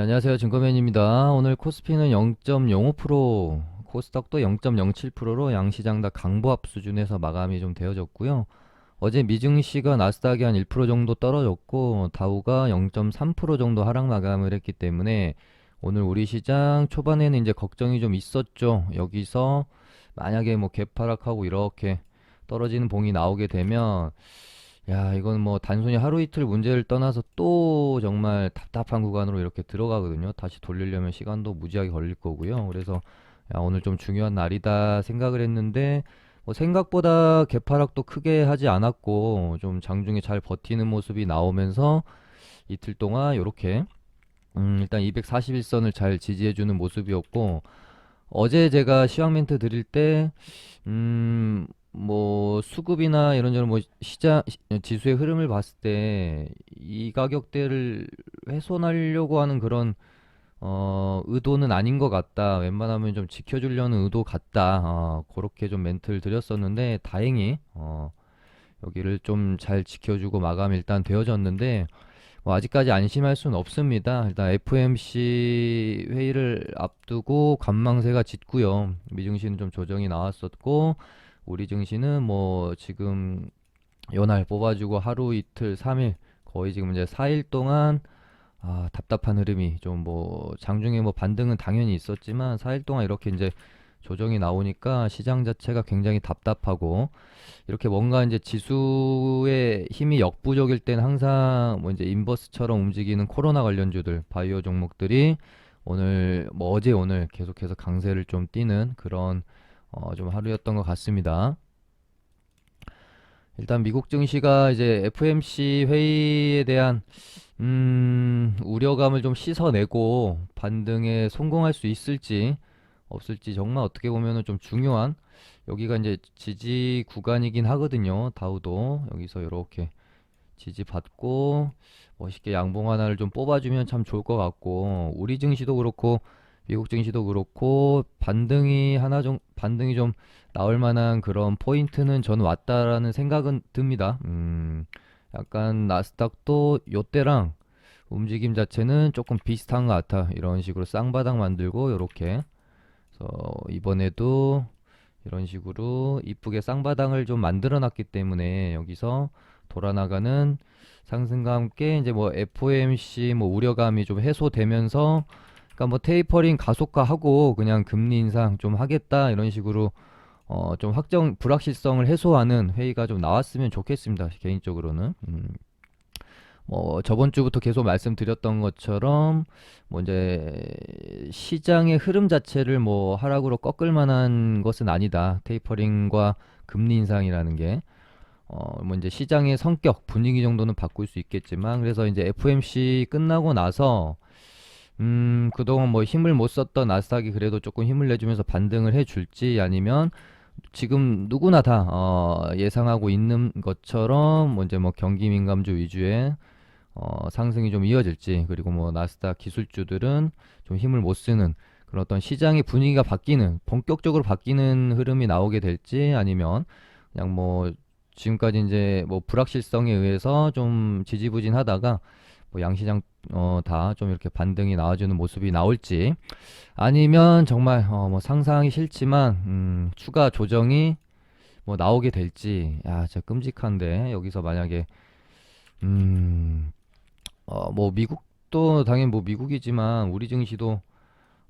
네, 안녕하세요. 증거맨입니다. 오늘 코스피는 0.05%, 코스닥도 0.07%로 양시장 다 강보합 수준에서 마감이 좀 되어졌고요. 어제 미증시가 나스닥이 한 1% 정도 떨어졌고 다우가 0.3% 정도 하락 마감을 했기 때문에 오늘 우리 시장 초반에는 이제 걱정이 좀 있었죠. 여기서 만약에 뭐 개파락하고 이렇게 떨어지는 봉이 나오게 되면 야, 이건 뭐 단순히 하루 이틀 문제를 떠나서 또 정말 답답한 구간으로 이렇게 들어가거든요. 다시 돌리려면 시간도 무지하게 걸릴 거고요. 그래서 야, 오늘 좀 중요한 날이다 생각을 했는데 뭐 생각보다 개파락도 크게 하지 않았고 좀 장중에 잘 버티는 모습이 나오면서 이틀 동안 이렇게 음, 일단 241선을 잘 지지해주는 모습이었고 어제 제가 시황 멘트 드릴 때 음, 뭐 수급이나 이런저런 뭐 시장 시- 지수의 흐름을 봤을 때 이 가격대를 훼손하려고 하는 그런 어 의도는 아닌 것 같다. 웬만하면 좀 지켜주려는 의도 같다. 어, 그렇게 좀 멘트를 드렸었는데 다행히 어 여기를 좀 잘 지켜주고 마감 일단 되어졌는데 뭐 아직까지 안심할 수는 없습니다. 일단 FOMC 회의를 앞두고 관망세가 짙고요. 미증시는 좀 조정이 나왔었고 우리 증시는 뭐 지금 연할 뽑아주고 하루 이틀 3일 거의 지금 이제 4일 동안 아 답답한 흐름이 좀 뭐 장중에 뭐 반등은 당연히 있었지만 4일 동안 이렇게 이제 조정이 나오니까 시장 자체가 굉장히 답답하고 이렇게 뭔가 이제 지수의 힘이 역부족일 땐 항상 뭐 이제 인버스처럼 움직이는 코로나 관련주들 바이오 종목들이 오늘 뭐 어제 오늘 계속해서 강세를 좀 띠는 그런 어, 좀 하루였던 것 같습니다. 일단 미국 증시가 이제 FMC 회의에 대한 음, 우려감을 좀 씻어내고 반등에 성공할 수 있을지 없을지 정말 어떻게 보면은 좀 중요한 여기가 이제 지지 구간이긴 하거든요. 다우도 여기서 이렇게 지지 받고 멋있게 양봉 하나를 좀 뽑아주면 참 좋을 것 같고 우리 증시도 그렇고 미국 증시도 그렇고 반등이 하나 좀 반등이 좀 나올 만한 그런 포인트는 저는 왔다라는 생각은 듭니다. 음, 약간 나스닥도 요때랑 움직임 자체는 조금 비슷한 것 같아. 이런 식으로 쌍바닥 만들고 요렇게. 그래서 이번에도 이런 식으로 이쁘게 쌍바닥을 좀 만들어 놨기 때문에 여기서 돌아나가는 상승과 함께 이제 뭐 FOMC 뭐 우려감이 좀 해소되면서 그러니까 뭐 테이퍼링 가속화하고 그냥 금리 인상 좀 하겠다 이런 식으로 어 좀 확정 불확실성을 해소하는 회의가 좀 나왔으면 좋겠습니다. 개인적으로는. 음. 뭐 저번 주부터 계속 말씀드렸던 것처럼 뭐 이제 시장의 흐름 자체를 뭐 하락으로 꺾을 만한 것은 아니다. 테이퍼링과 금리 인상이라는 게 어, 뭐 이제 시장의 성격, 분위기 정도는 바꿀 수 있겠지만 그래서 이제 FOMC 끝나고 나서 음, 그동안 뭐 힘을 못 썼던 나스닥이 그래도 조금 힘을 내주면서 반등을 해줄지 아니면 지금 누구나 다 어, 예상하고 있는 것처럼 뭐 이제 뭐 경기 민감주 위주의 어, 상승이 좀 이어질지 그리고 뭐 나스닥 기술주들은 좀 힘을 못 쓰는 그런 어떤 시장의 분위기가 바뀌는 본격적으로 바뀌는 흐름이 나오게 될지 아니면 그냥 뭐 지금까지 이제 뭐 불확실성에 의해서 좀 지지부진하다가 뭐 양시장 어, 다 좀 이렇게 반등이 나와주는 모습이 나올지 아니면 정말 어, 뭐 상상하기 싫지만 음, 추가 조정이 뭐 나오게 될지 야 진짜 끔찍한데 여기서 만약에 음, 어, 뭐 미국도 당연히 뭐 미국이지만 우리 증시도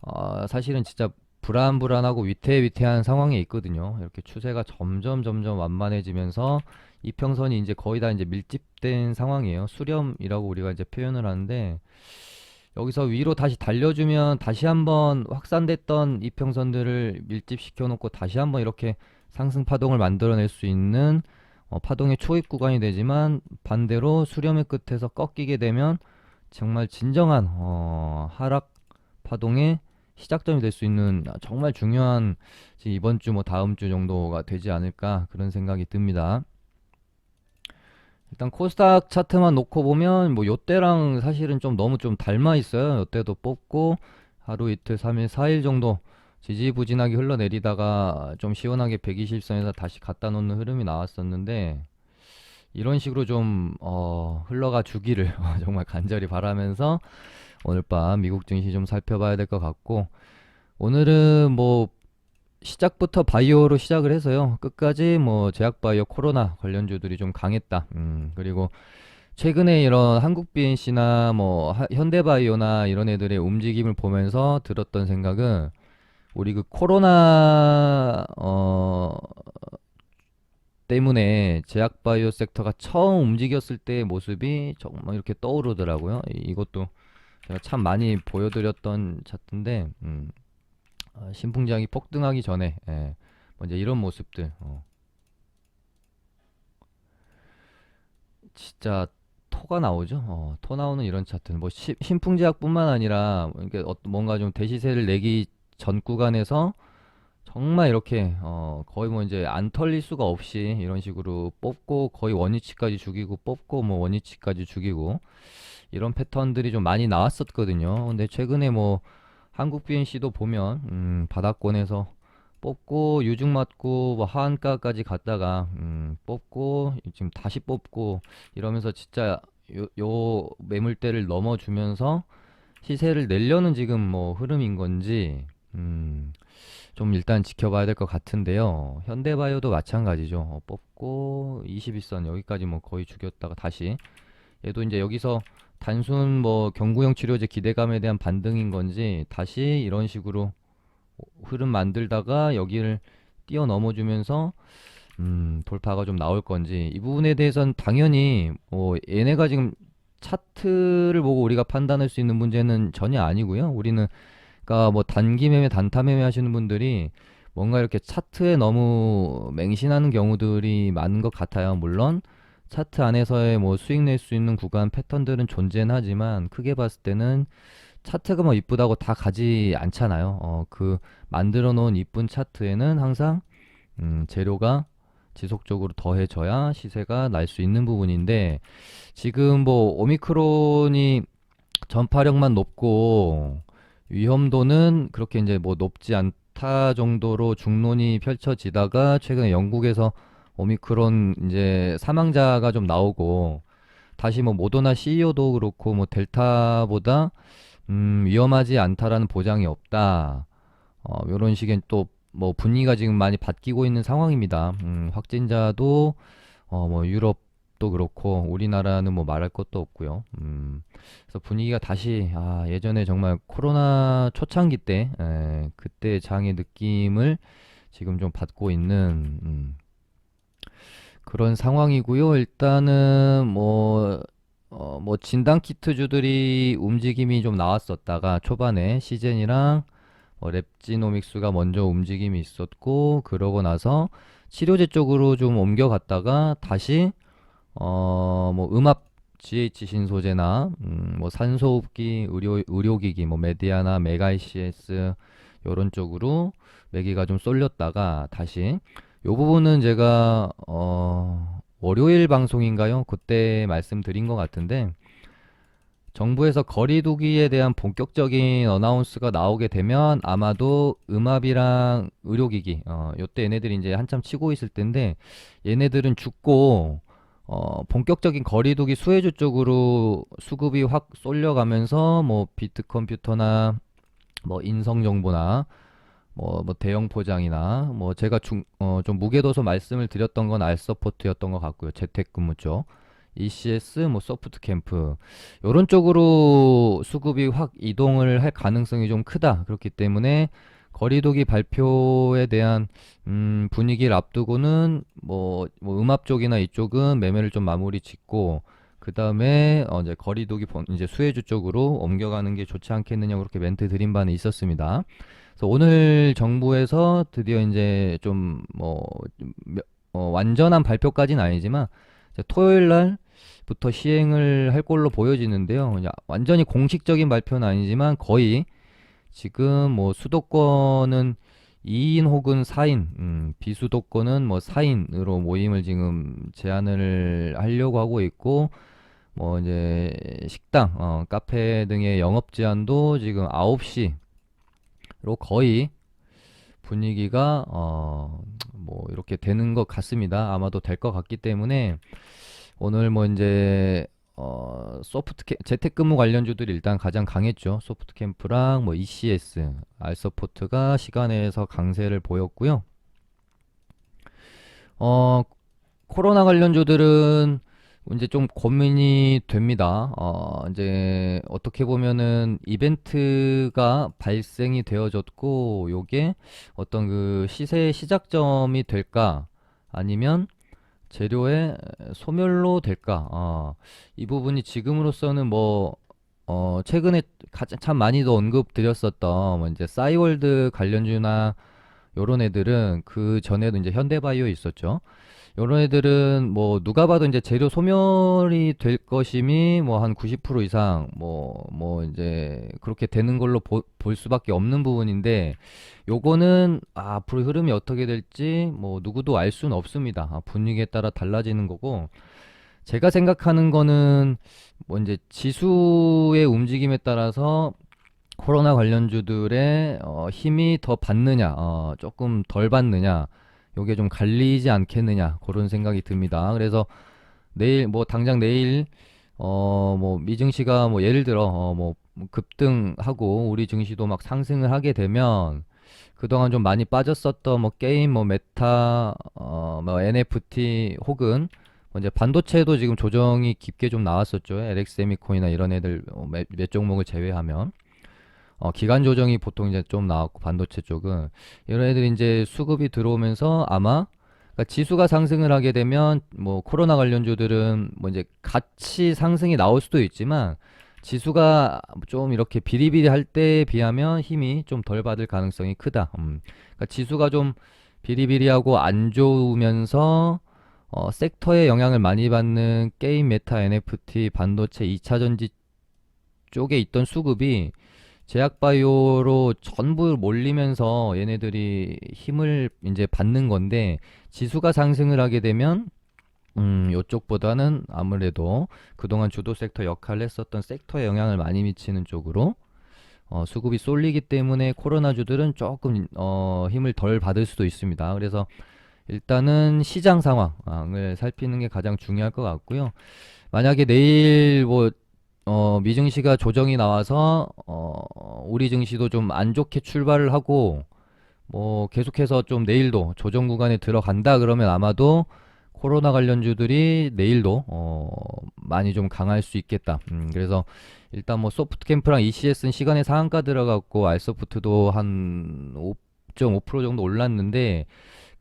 어, 사실은 진짜 불안불안하고 위태위태한 상황에 있거든요. 이렇게 추세가 점점 점점 완만해지면서 이평선이 이제 거의 다 이제 밀집된 상황이에요. 수렴이라고 우리가 이제 표현을 하는데 여기서 위로 다시 달려주면 다시 한번 확산됐던 이평선들을 밀집시켜 놓고 다시 한번 이렇게 상승 파동을 만들어낼 수 있는 어, 파동의 초입 구간이 되지만 반대로 수렴의 끝에서 꺾이게 되면 정말 진정한 어, 하락 파동의 시작점이 될 수 있는 정말 중요한 이번 주 뭐 다음 주 정도가 되지 않을까 그런 생각이 듭니다. 일단 코스닥 차트만 놓고 보면 뭐 요때랑 사실은 좀 너무 좀 닮아 있어요. 요때도 뽑고 하루 이틀 3일 4일 정도 지지부진하게 흘러내리다가 좀 시원하게 120선에서 다시 갖다 놓는 흐름이 나왔었는데 이런 식으로 좀 어, 흘러가 주기를 정말 간절히 바라면서 오늘 밤 미국 증시 좀 살펴봐야 될 것 같고 오늘은 뭐 시작부터 바이오로 시작을 해서요. 끝까지 뭐 제약 바이오 코로나 관련주들이 좀 강했다. 음, 그리고 최근에 이런 한국 BNC나 뭐 하- 현대바이오나 이런 애들의 움직임을 보면서 들었던 생각은 우리 그 코로나 어 때문에 제약 바이오 섹터가 처음 움직였을 때의 모습이 정말 이렇게 떠오르더라고요. 이- 이것도 제가 참 많이 보여드렸던 차트인데 음, 아, 신풍장이 폭등하기 전에 예, 뭐 이제 이런 모습들 어, 진짜 토가 나오죠. 어, 토 나오는 이런 차트는 뭐 시- 신풍제약뿐만 아니라 어, 뭔가 좀 대시세를 내기 전 구간에서 정말 이렇게 어, 거의 뭐 이제 안 털릴 수가 없이 이런 식으로 뽑고 거의 원위치까지 죽이고 뽑고 뭐 원위치까지 죽이고 이런 패턴들이 좀 많이 나왔었거든요. 근데 최근에 뭐 한국 BNC도 보면 음, 바닥권에서 뽑고 유증 맞고 뭐 하한가까지 갔다가 음, 뽑고 지금 다시 뽑고 이러면서 진짜 요, 요 매물대를 넘어주면서 시세를 내려는 지금 뭐 흐름인 건지 음, 좀 일단 지켜봐야 될 것 같은데요. 현대바이오도 마찬가지죠. 어, 뽑고 21선 여기까지 뭐 거의 죽였다가 다시 얘도 이제 여기서 단순 뭐 경구용 치료제 기대감에 대한 반등인 건지 다시 이런 식으로 흐름 만들다가 여기를 뛰어넘어 주면서 음, 돌파가 좀 나올 건지 이 부분에 대해서는 당연히 뭐 얘네가 지금 차트를 보고 우리가 판단할 수 있는 문제는 전혀 아니고요. 우리는 그러니까 뭐 단기 매매, 단타 매매 하시는 분들이 뭔가 이렇게 차트에 너무 맹신하는 경우들이 많은 것 같아요. 물론 차트 안에서의 뭐 수익 낼 수 있는 구간 패턴들은 존재는 하지만 크게 봤을 때는 차트가 뭐 이쁘다고 다 가지 않잖아요. 어, 그 만들어 놓은 이쁜 차트에는 항상 음, 재료가 지속적으로 더해져야 시세가 날 수 있는 부분인데 지금 뭐 오미크론이 전파력만 높고 위험도는 그렇게 이제 뭐 높지 않다 정도로 중론이 펼쳐지다가 최근에 영국에서 오미크론 이제 사망자가 좀 나오고 다시 뭐 모더나 CEO도 그렇고 뭐 델타보다 음, 위험하지 않다라는 보장이 없다. 어, 이런 식의 또 뭐 분위기가 지금 많이 바뀌고 있는 상황입니다. 음, 확진자도 어, 뭐 유럽도 그렇고 우리나라는 뭐 말할 것도 없고요. 음, 그래서 분위기가 다시 아, 예전에 정말 코로나 초창기 때 에, 그때 장의 느낌을 지금 좀 받고 있는 음, 그런 상황이고요. 일단은 뭐 어, 뭐 진단 키트주들이 움직임이 좀 나왔었다가 초반에 시젠이랑 뭐 랩지노믹스가 먼저 움직임이 있었고 그러고 나서 치료제 쪽으로 좀 옮겨갔다가 다시 어 뭐 음압 GH 신소재나 음, 뭐 산소호흡기 의료 의료기기 뭐 메디아나 메가이시에스 요런 쪽으로 매기가 좀 쏠렸다가 다시 요 부분은 제가 어 월요일 방송인가요? 그때 말씀드린 것 같은데 정부에서 거리두기에 대한 본격적인 어나운스가 나오게 되면 아마도 음압이랑 의료기기 어 요때 얘네들이 이제 한참 치고 있을 텐데 얘네들은 죽고 어 본격적인 거리두기 수혜주 쪽으로 수급이 확 쏠려가면서 뭐 비트 컴퓨터나 뭐 인성 정보나 뭐, 뭐 대형 포장이나 뭐 제가 중, 어, 좀 무게둬서 말씀을 드렸던 건 알서포트였던 것 같고요. 재택근무 쪽. ECS, 뭐 소프트 캠프 요런 쪽으로 수급이 확 이동을 할 가능성이 좀 크다. 그렇기 때문에 거리두기 발표에 대한 음, 분위기를 앞두고는 뭐, 뭐 음압 쪽이나 이쪽은 매매를 좀 마무리 짓고 그 다음에 어, 이제 거리두기 본- 이제 수혜주 쪽으로 옮겨가는 게 좋지 않겠느냐 그렇게 멘트 드린 바는 있었습니다. 그래서 오늘 정부에서 드디어 이제 좀뭐 완전한 발표까지는 아니지만 토요일 날부터 시행을 할 걸로 보여지는데요. 완전히 공식적인 발표는 아니지만 거의 지금 뭐 수도권은 2인 혹은 4인, 음, 비수도권은 뭐 4인으로 모임을 지금 제한을 하려고 하고 있고 뭐 이제 식당, 어, 카페 등의 영업 제한도 지금 9시 로 거의 분위기가 어, 뭐 이렇게 되는 것 같습니다. 아마도 될 것 같기 때문에 오늘 뭐 이제 어, 소프트 캠, 재택근무 관련주들이 일단 가장 강했죠. 소프트 캠프랑 뭐 ECS, 알서포트가 시간에서 강세를 보였고요. 어, 코로나 관련주들은 이제 좀 고민이 됩니다. 어, 이제 어떻게 보면은 이벤트가 발생이 되어졌고, 요게 어떤 그 시세의 시작점이 될까? 아니면 재료의 소멸로 될까? 어, 이 부분이 지금으로서는 뭐, 어, 최근에 가장 참 많이도 언급드렸었던 뭐 이제 싸이월드 관련주나 요런 애들은 그 전에도 이제 현대바이오에 있었죠. 요런 애들은 뭐 누가 봐도 이제 재료 소멸이 될 것임이 뭐 한 90% 이상 뭐뭐 이제 그렇게 되는 걸로 보, 볼 수밖에 없는 부분인데 요거는 아, 앞으로 흐름이 어떻게 될지 뭐 누구도 알 수는 없습니다. 아, 분위기에 따라 달라지는 거고 제가 생각하는 거는 뭐 이제 지수의 움직임에 따라서 코로나 관련주들의 어, 힘이 더 받느냐, 어, 조금 덜 받느냐, 요게 좀 갈리지 않겠느냐, 그런 생각이 듭니다. 그래서 내일, 뭐, 당장 내일, 어, 뭐, 미증시가 뭐, 예를 들어, 어, 뭐, 급등하고, 우리 증시도 막 상승을 하게 되면, 그동안 좀 많이 빠졌었던 뭐, 게임, 뭐, 메타, 어, 뭐, NFT, 혹은, 뭐 이제 반도체도 지금 조정이 깊게 좀 나왔었죠. LX세미콘이나 이런 애들 어, 몇, 몇 종목을 제외하면. 어, 기간 조정이 보통 이제 좀 나왔고 반도체 쪽은 이런 애들이 이제 수급이 들어오면서 아마 그러니까 지수가 상승을 하게 되면 뭐 코로나 관련주들은 뭐 이제 같이 상승이 나올 수도 있지만 지수가 좀 이렇게 비리비리할 때에 비하면 힘이 좀 덜 받을 가능성이 크다. 음. 그러니까 지수가 좀 비리비리하고 안 좋으면서 어, 섹터에 영향을 많이 받는 게임, 메타, NFT, 반도체, 2차 전지 쪽에 있던 수급이 제약바이오로 전부 몰리면서 얘네들이 힘을 이제 받는 건데 지수가 상승을 하게 되면 음, 요쪽보다는 아무래도 그동안 주도 섹터 역할을 했었던 섹터에 영향을 많이 미치는 쪽으로 어, 수급이 쏠리기 때문에 코로나주들은 조금 어, 힘을 덜 받을 수도 있습니다. 그래서 일단은 시장 상황을 살피는 게 가장 중요할 것 같고요. 만약에 내일 뭐 어, 미증시가 조정이 나와서 어, 우리 증시도 좀 안 좋게 출발을 하고 뭐 계속해서 좀 내일도 조정 구간에 들어간다 그러면 아마도 코로나 관련주들이 내일도 어, 많이 좀 강할 수 있겠다. 음, 그래서 일단 뭐 소프트 캠프랑 ECS는 시간에 상한가 들어갔고 알소프트도 한 5.5% 정도 올랐는데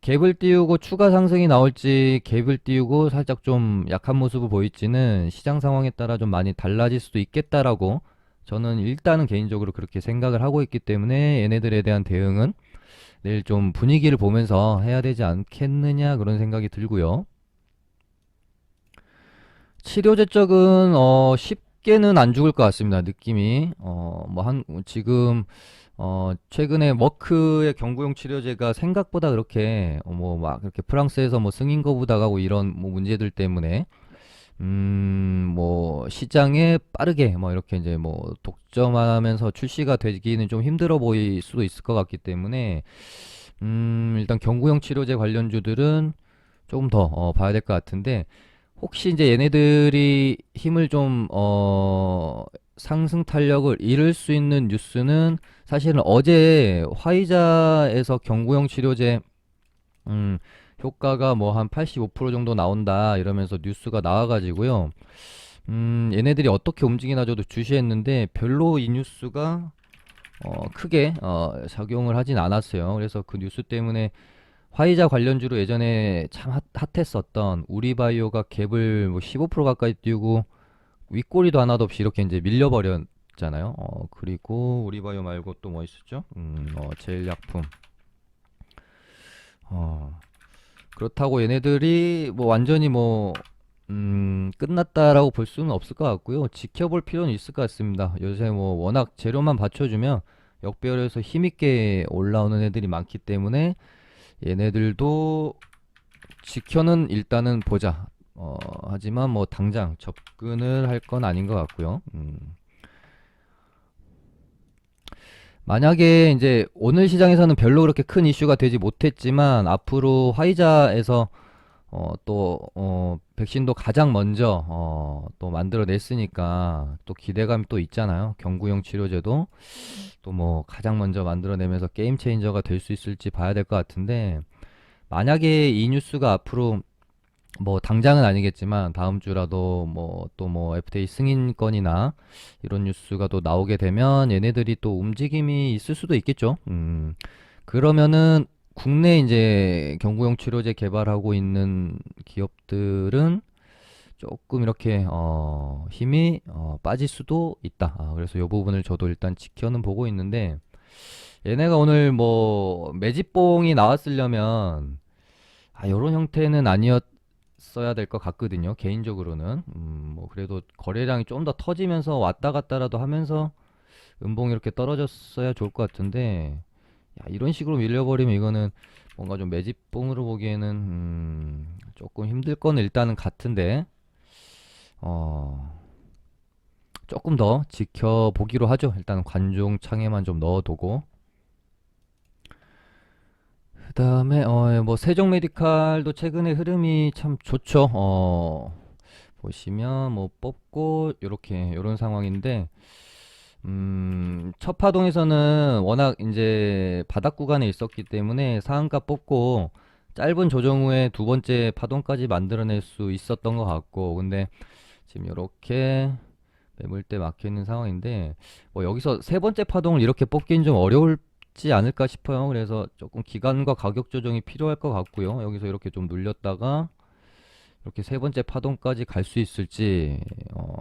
갭을 띄우고 추가 상승이 나올지 갭을 띄우고 살짝 좀 약한 모습을 보일지는 시장 상황에 따라 좀 많이 달라질 수도 있겠다라고 저는 일단은 개인적으로 그렇게 생각을 하고 있기 때문에 얘네들에 대한 대응은 내일 좀 분위기를 보면서 해야 되지 않겠느냐 그런 생각이 들고요. 치료제 쪽은 어 쉽게는 안 죽을 것 같습니다. 느낌이 어 뭐 한 지금 어, 최근에 머크의 경구용 치료제가 생각보다 그렇게, 어, 뭐, 막, 이렇게 프랑스에서 뭐 승인 거부당하고 이런 뭐 문제들 때문에, 음, 뭐, 시장에 빠르게, 뭐, 이렇게 이제 뭐, 독점하면서 출시가 되기는 좀 힘들어 보일 수도 있을 것 같기 때문에, 음, 일단 경구용 치료제 관련주들은 조금 더, 어, 봐야 될 것 같은데, 혹시 이제 얘네들이 힘을 좀, 어, 상승 탄력을 잃을 수 있는 뉴스는 사실은 어제 화이자에서 경구용 치료제 음, 효과가 뭐 한 85% 정도 나온다 이러면서 뉴스가 나와가지고요. 음, 얘네들이 어떻게 움직이나 저도 주시했는데 별로 이 뉴스가 어, 크게 어, 작용을 하진 않았어요. 그래서 그 뉴스 때문에 화이자 관련주로 예전에 참 핫, 핫했었던 우리바이오가 갭을 뭐 15% 가까이 띄우고 윗꼬리도 하나도 없이 이렇게 이제 밀려버렸잖아요. 어, 그리고 우리바이오 말고 또 뭐 있었죠? 음, 어, 제일약품. 어, 그렇다고 얘네들이 뭐 완전히 뭐, 음, 끝났다라고 볼 수는 없을 것 같고요. 지켜볼 필요는 있을 것 같습니다. 요새 뭐 워낙 재료만 받쳐주면 역배열에서 힘있게 올라오는 애들이 많기 때문에 얘네들도 지켜는 일단은 보자. 어, 하지만 뭐 당장 접근을 할 건 아닌 것 같고요. 음. 만약에 이제 오늘 시장에서는 별로 그렇게 큰 이슈가 되지 못했지만 앞으로 화이자에서 어, 또, 어, 백신도 가장 먼저, 어, 또 만들어냈으니까 또 기대감이 또 있잖아요. 경구용 치료제도 또 뭐 가장 먼저 만들어내면서 게임 체인저가 될 수 있을지 봐야 될 것 같은데, 만약에 이 뉴스가 앞으로 뭐 당장은 아니겠지만 다음 주라도 뭐 또뭐 FDA 승인권이나 이런 뉴스가 또 나오게 되면 얘네들이 또 움직임이 있을 수도 있겠죠. 음, 그러면은 국내 이제 경구용 치료제 개발하고 있는 기업들은 조금 이렇게 어, 힘이 어, 빠질 수도 있다. 아, 그래서 이 부분을 저도 일단 지켜는 보고 있는데 얘네가 오늘 뭐 매집봉이 나왔으려면 아, 요런 형태는 아니었 어야 될 것 같거든요. 개인적으로는. 음, 뭐 그래도 거래량이 좀 더 터지면서 왔다 갔다라도 하면서 음봉이 이렇게 떨어졌어야 좋을 것 같은데 야, 이런 식으로 밀려버리면 이거는 뭔가 좀 매집봉으로 보기에는 음, 조금 힘들 거는 일단은 같은데 어, 조금 더 지켜보기로 하죠. 일단 관중 창에만 좀 넣어두고 그다음에 어, 뭐 세종 메디칼도 최근에 흐름이 참 좋죠. 어, 보시면 뭐 뽑고 요렇게 요런 상황인데 음, 첫 파동에서는 워낙 이제 바닥 구간에 있었기 때문에 상한가 뽑고 짧은 조정 후에 두 번째 파동까지 만들어낼 수 있었던 것 같고 근데 지금 요렇게 매물대 막혀 있는 상황인데 뭐 여기서 세 번째 파동을 이렇게 뽑기는 좀 어려울 지 않을까 싶어요. 그래서 조금 기간과 가격 조정이 필요할 것 같고요. 여기서 이렇게 좀 눌렸다가 이렇게 세 번째 파동까지 갈 수 있을지 어,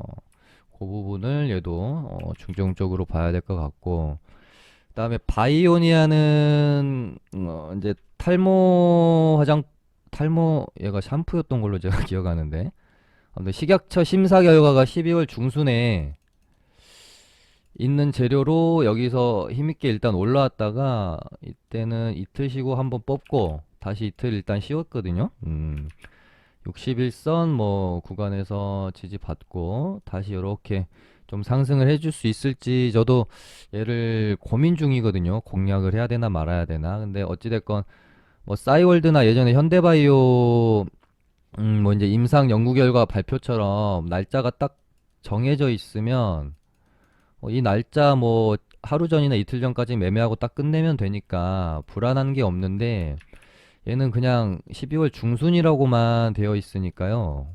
그 부분을 얘도 어, 중점적으로 봐야 될 것 같고 그 다음에 바이오니아는 어, 이제 탈모 화장 탈모 얘가 샴푸였던 걸로 제가 기억하는데 아무튼 식약처 심사 결과가 12월 중순에 있는 재료로 여기서 힘있게 일단 올라왔다가 이때는 이틀 쉬고 한번 뽑고 다시 이틀 일단 쉬었거든요. 음, 61선 뭐 구간에서 지지받고 다시 이렇게 좀 상승을 해줄 수 있을지 저도 얘를 고민 중이거든요. 공략을 해야 되나 말아야 되나. 근데 어찌됐건 뭐 싸이월드나 예전에 현대바이오 음, 뭐 이제 임상 연구 결과 발표처럼 날짜가 딱 정해져 있으면 어, 이 날짜 뭐 하루 전이나 이틀 전까지 매매하고 딱 끝내면 되니까 불안한 게 없는데 얘는 그냥 12월 중순이라고만 되어 있으니까요.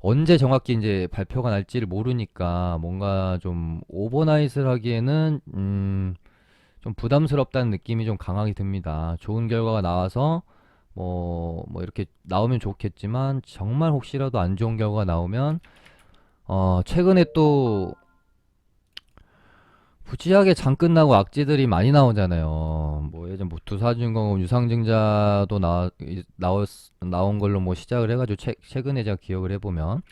언제 정확히 이제 발표가 날지를 모르니까 뭔가 좀 오버나잇을 하기에는 음, 좀 부담스럽다는 느낌이 좀 강하게 듭니다. 좋은 결과가 나와서 뭐, 뭐 이렇게 나오면 좋겠지만 정말 혹시라도 안 좋은 결과가 나오면 어, 최근에 또 부지하게 장 끝나고 악재들이 많이 나오잖아요. 뭐 예전 뭐 두사증공업 유상증자도 나 나왔 나온 걸로 뭐 시작을 해가지고 최, 최근에 제가 기억을 해보면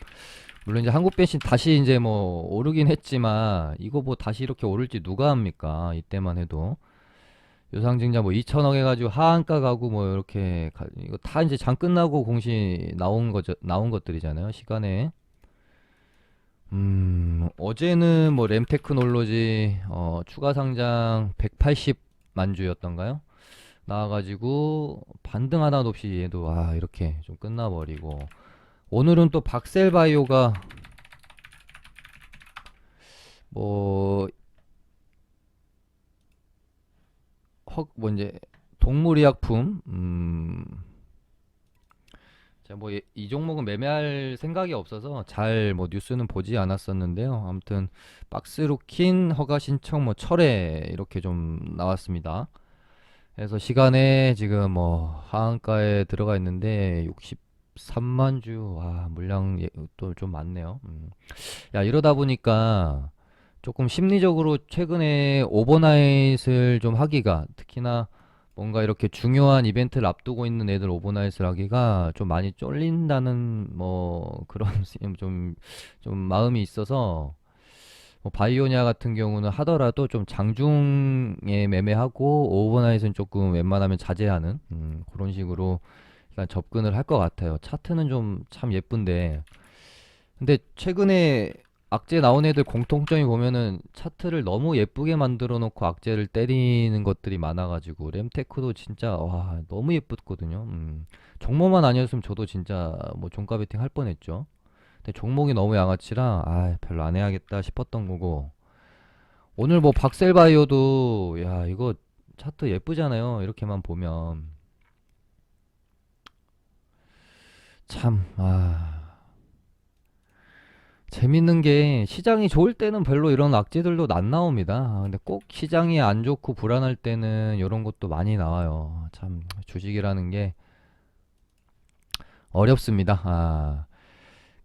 물론 이제 한국 변신 다시 이제 뭐 오르긴 했지만 이거 뭐 다시 이렇게 오를지 누가 합니까? 이때만 해도 유상증자 뭐 2천억 해가지고 하한가 가고 뭐 이렇게 가, 이거 다 이제 장 끝나고 공시 나온 거죠 나온 것들이잖아요. 시간에 음, 어제는 뭐 램테크놀로지 어, 추가 상장 180만 주였던가요? 나와가지고 반등 하나도 없이 얘도 아 이렇게 좀 끝나버리고 오늘은 또 박셀바이오가 뭐 헉, 뭐 이제 동물의약품 음, 제가 뭐이 종목은 매매할 생각이 없어서 잘 뭐 뉴스는 보지 않았었는데요. 아무튼 박스로 킨 허가 신청 뭐 철회 이렇게 좀 나왔습니다. 그래서 시간에 지금 뭐 하한가에 들어가 있는데 63만 주, 와 물량 또 좀 많네요. 음. 야 이러다 보니까 조금 심리적으로 최근에 오버나잇을 좀 하기가 특히나 뭔가 이렇게 중요한 이벤트를 앞두고 있는 애들 오버나잇을 하기가 좀 많이 쫄린다는 뭐 그런 좀, 좀 마음이 있어서 뭐 바이오니아 같은 경우는 하더라도 좀 장중에 매매하고 오버나잇은 조금 웬만하면 자제하는 음, 그런 식으로 일단 접근을 할 것 같아요. 차트는 좀 참 예쁜데 근데 최근에 악재 나온 애들 공통점이 보면은 차트를 너무 예쁘게 만들어 놓고 악재를 때리는 것들이 많아가지고 램테크도 진짜 와 너무 예쁘거든요. 음, 종목만 아니었으면 저도 진짜 뭐 종가 베팅 할 뻔했죠. 근데 종목이 너무 양아치라 아 별로 안 해야겠다 싶었던 거고 오늘 뭐 박셀바이오도 야 이거 차트 예쁘잖아요. 이렇게만 보면 참 아. 재밌는 게 시장이 좋을 때는 별로 이런 악재들도 안 나옵니다. 아, 근데 꼭 시장이 안 좋고 불안할 때는 이런 것도 많이 나와요. 참 주식이라는 게 어렵습니다. 아,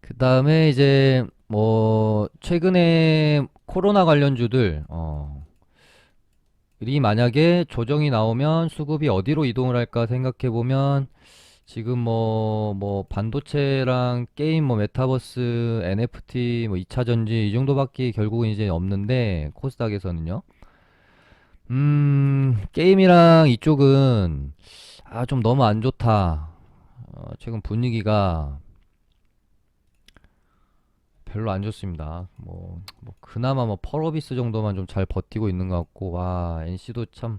그 다음에 이제 뭐 최근에 코로나 관련주들 어, 이 만약에 조정이 나오면 수급이 어디로 이동을 할까 생각해 보면 지금 뭐, 뭐, 반도체랑 게임, 뭐, 메타버스, NFT, 뭐, 2차 전지, 이 정도밖에 결국은 이제 없는데, 코스닥에서는요. 음, 게임이랑 이쪽은, 아, 좀 너무 안 좋다. 어, 최근 분위기가 별로 안 좋습니다. 뭐, 뭐, 그나마 뭐, 펄어비스 정도만 좀 잘 버티고 있는 것 같고, 와, NC도 참,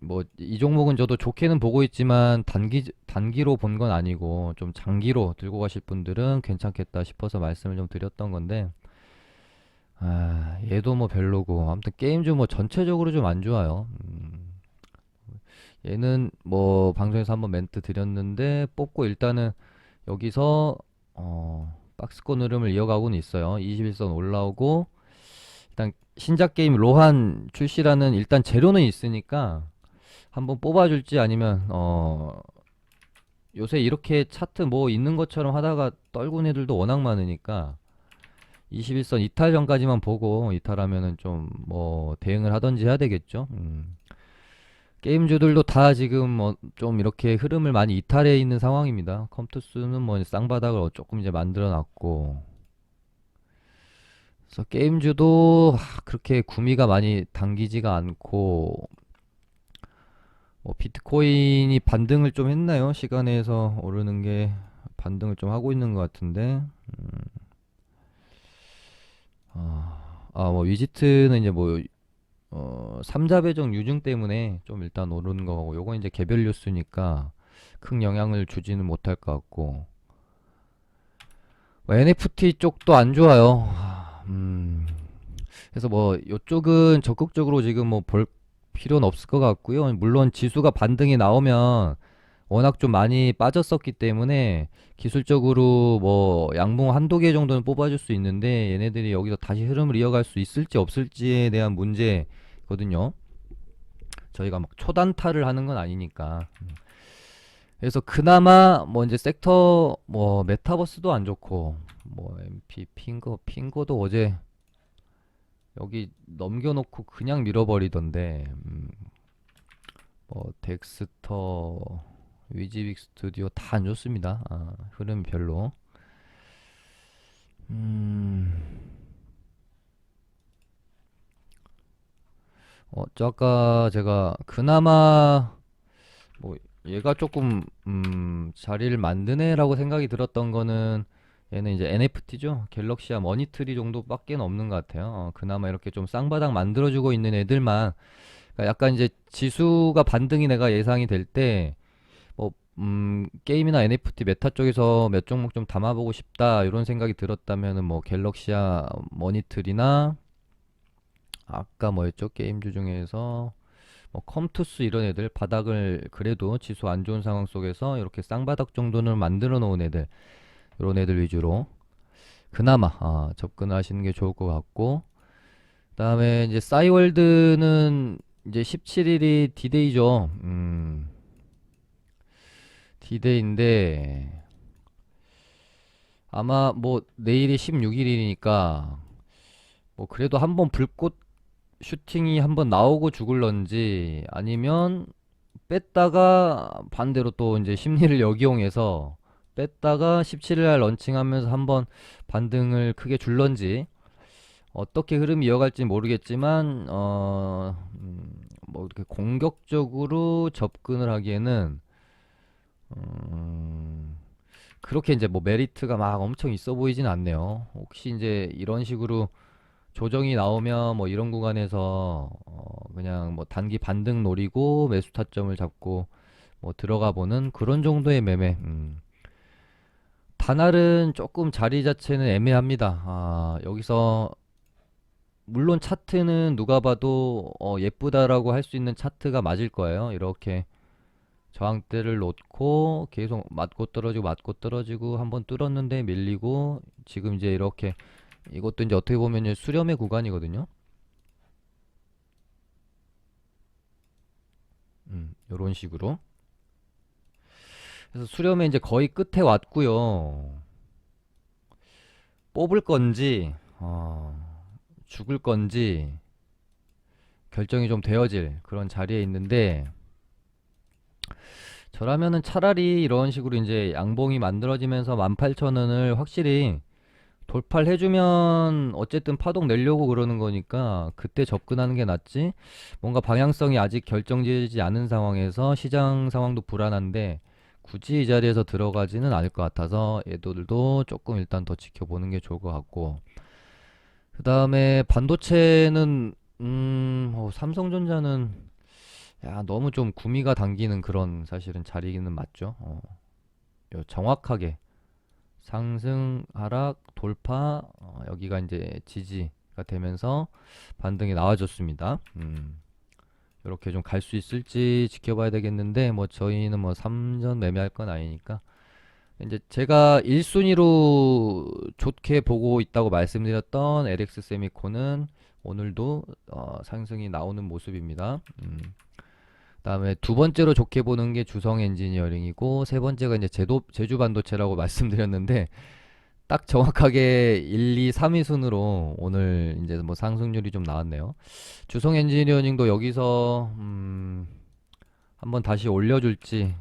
뭐 이 종목은 저도 좋게는 보고 있지만 단기 단기로 본 건 아니고 좀 장기로 들고 가실 분들은 괜찮겠다 싶어서 말씀을 좀 드렸던 건데 아 얘도 뭐 별로고 아무튼 게임주 뭐 전체적으로 좀 안 좋아요. 음, 얘는 뭐 방송에서 한번 멘트 드렸는데 뽑고 일단은 여기서 어 박스권 흐름을 이어가고는 있어요. 21선 올라오고 일단 신작 게임 로한 출시라는 일단 재료는 있으니까 한번 뽑아줄지 아니면 어 요새 이렇게 차트 뭐 있는 것처럼 하다가 떨군 애들도 워낙 많으니까 21선 이탈 전까지만 보고 이탈하면은 좀 뭐 대응을 하던지 해야 되겠죠. 음. 게임주들도 다 지금 뭐 좀 이렇게 흐름을 많이 이탈해 있는 상황입니다. 컴투스는 뭐 쌍바닥을 조금 이제 만들어 놨고 그래서 게임주도 하, 그렇게 구미가 많이 당기지가 않고 뭐 비트코인이 반등을 좀 했나요? 시간에서 오르는 게 반등을 좀 하고 있는 것 같은데. 음. 아, 아, 뭐 위지트는 이제 뭐 어, 삼자 배정 유증 때문에 좀 일단 오르는 거고 요건 이제 개별 뉴스니까 큰 영향을 주지는 못할 것 같고. 뭐 NFT 쪽도 안 좋아요. 음. 그래서 뭐 요쪽은 적극적으로 지금 뭐 볼 필요는 없을 것 같고요. 물론 지수가 반등이 나오면 워낙 좀 많이 빠졌었기 때문에 기술적으로 뭐 양봉 한두 개 정도는 뽑아줄 수 있는데 얘네들이 여기서 다시 흐름을 이어갈 수 있을지 없을지에 대한 문제거든요. 저희가 막 초단타를 하는 건 아니니까. 그래서 그나마 뭐 이제 섹터 뭐 메타버스도 안 좋고 뭐 MP 핑거 핑거도 어제 여기 넘겨놓고 그냥 밀어버리던데 음, 뭐 덱스터 위지빅 스튜디오 다 안 좋습니다. 아, 흐름이 별로. 음, 어, 저 아까 제가 그나마 뭐 얘가 조금 음, 자리를 만드네라고 생각이 들었던 거는 얘는 이제 NFT죠. 갤럭시아 머니트리 정도밖에 없는 것 같아요. 어, 그나마 이렇게 좀 쌍바닥 만들어주고 있는 애들만 그러니까 약간 이제 지수가 반등이 내가 예상이 될 때 뭐 음, 게임이나 NFT 메타 쪽에서 몇 종목 좀 담아보고 싶다 이런 생각이 들었다면은 뭐 갤럭시아 머니트리나 아까 뭐였죠? 게임주 중에서 뭐 컴투스 이런 애들 바닥을 그래도 지수 안 좋은 상황 속에서 이렇게 쌍바닥 정도는 만들어 놓은 애들 이런 애들 위주로 그나마 아, 접근하시는 게 좋을 것 같고 그 다음에 이제 싸이월드는 이제 17일이 디데이죠. 음. 디데이인데 아마 뭐 내일이 16일이니까 뭐 그래도 한번 불꽃 슈팅이 한번 나오고 죽을런지 아니면 뺐다가 반대로 또 이제 심리를 역이용해서 뺐다가 17일 날 런칭하면서 한번 반등을 크게 줄런지 어떻게 흐름이 이어갈지 모르겠지만 어, 음, 뭐 이렇게 공격적으로 접근을 하기에는 음, 그렇게 이제 뭐 메리트가 막 엄청 있어 보이진 않네요. 혹시 이제 이런 식으로 조정이 나오면 뭐 이런 구간에서 어 그냥 뭐 단기 반등 노리고 매수 타점을 잡고 뭐 들어가 보는 그런 정도의 매매. 음. 단알은 조금 자리 자체는 애매합니다. 아, 여기서 물론 차트는 누가 봐도 어, 예쁘다라고 할 수 있는 차트가 맞을 거예요. 이렇게 저항대를 놓고 계속 맞고 떨어지고 맞고 떨어지고 한번 뚫었는데 밀리고 지금 이제 이렇게 이것도 이제 어떻게 보면 수렴의 구간이거든요. 음, 요런 식으로. 그래서 수렴에 이제 거의 끝에 왔고요. 뽑을 건지 어, 죽을 건지 결정이 좀 되어질 그런 자리에 있는데 저라면은 차라리 이런 식으로 이제 양봉이 만들어지면서 18,000원을 확실히 돌파를 해주면 어쨌든 파동 내려고 그러는 거니까 그때 접근하는 게 낫지 뭔가 방향성이 아직 결정되지 않은 상황에서 시장 상황도 불안한데 굳이 이 자리에서 들어가지는 않을 것 같아서 얘들도 조금 일단 더 지켜보는 게 좋을 것 같고. 그 다음에 반도체는 음 어, 삼성전자는 야 너무 좀 구미가 당기는 그런 사실은 자리는 맞죠? 어, 요 정확하게 상승 하락 돌파 어, 여기가 이제 지지가 되면서 반등이 나와줬습니다. 음. 이렇게 좀 갈 수 있을지 지켜봐야 되겠는데 뭐 저희는 뭐 3전 매매할 건 아니니까 이제 제가 1순위로 좋게 보고 있다고 말씀드렸던 LX 세미코는 오늘도 어, 상승이 나오는 모습입니다. 음. 그다음에 두 번째로 좋게 보는 게 주성 엔지니어링이고 세 번째가 이제 제도, 제주 반도체라고 말씀드렸는데 딱 정확하게 1, 2, 3위 순으로 오늘 이제 뭐 상승률이 좀 나왔네요. 주성 엔지니어링도 여기서 음, 한번 다시 올려줄지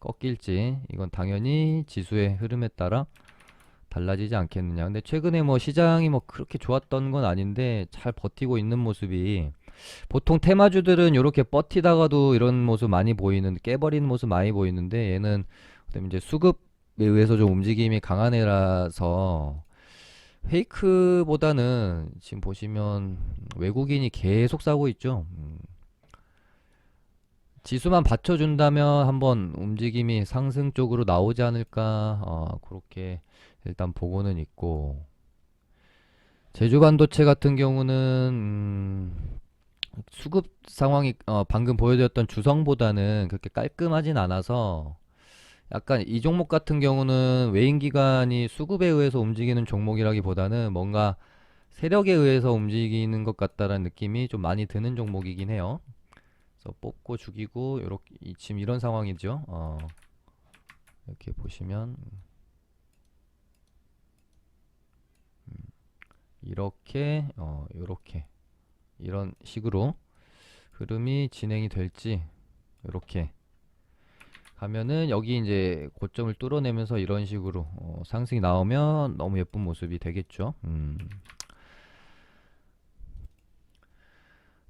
꺾일지 이건 당연히 지수의 흐름에 따라 달라지지 않겠느냐. 근데 최근에 뭐 시장이 뭐 그렇게 좋았던 건 아닌데 잘 버티고 있는 모습이 보통 테마주들은 이렇게 버티다가도 이런 모습 많이 보이는 깨버리는 모습 많이 보이는데 얘는 그다음에 이제 수급에 의해서 좀 움직임이 강한 애라서 페이크보다는 지금 보시면 외국인이 계속 사고 있죠. 음. 지수만 받쳐준다면 한번 움직임이 상승 쪽으로 나오지 않을까 어, 그렇게 일단 보고는 있고 제주 반도체 같은 경우는 음, 수급 상황이 어, 방금 보여드렸던 주성보다는 그렇게 깔끔하진 않아서 약간 이 종목 같은 경우는 외인 기관이 수급에 의해서 움직이는 종목이라기보다는 뭔가 세력에 의해서 움직이는 것 같다라는 느낌이 좀 많이 드는 종목이긴 해요. 그래서 뽑고 죽이고 요렇게 이- 지금 이런 상황이죠. 어, 이렇게 보시면 음, 이렇게 어, 요렇게 이런 식으로 흐름이 진행이 될지 이렇게 가면은 여기 이제 고점을 뚫어내면서 이런 식으로 어, 상승이 나오면 너무 예쁜 모습이 되겠죠. 음.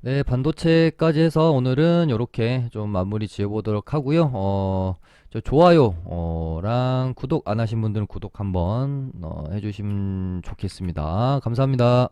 네, 반도체까지 해서 오늘은 이렇게 좀 마무리 지어보도록 하고요. 어, 저 좋아요랑 구독 안 하신 분들은 구독 한번 어, 해주시면 좋겠습니다. 감사합니다.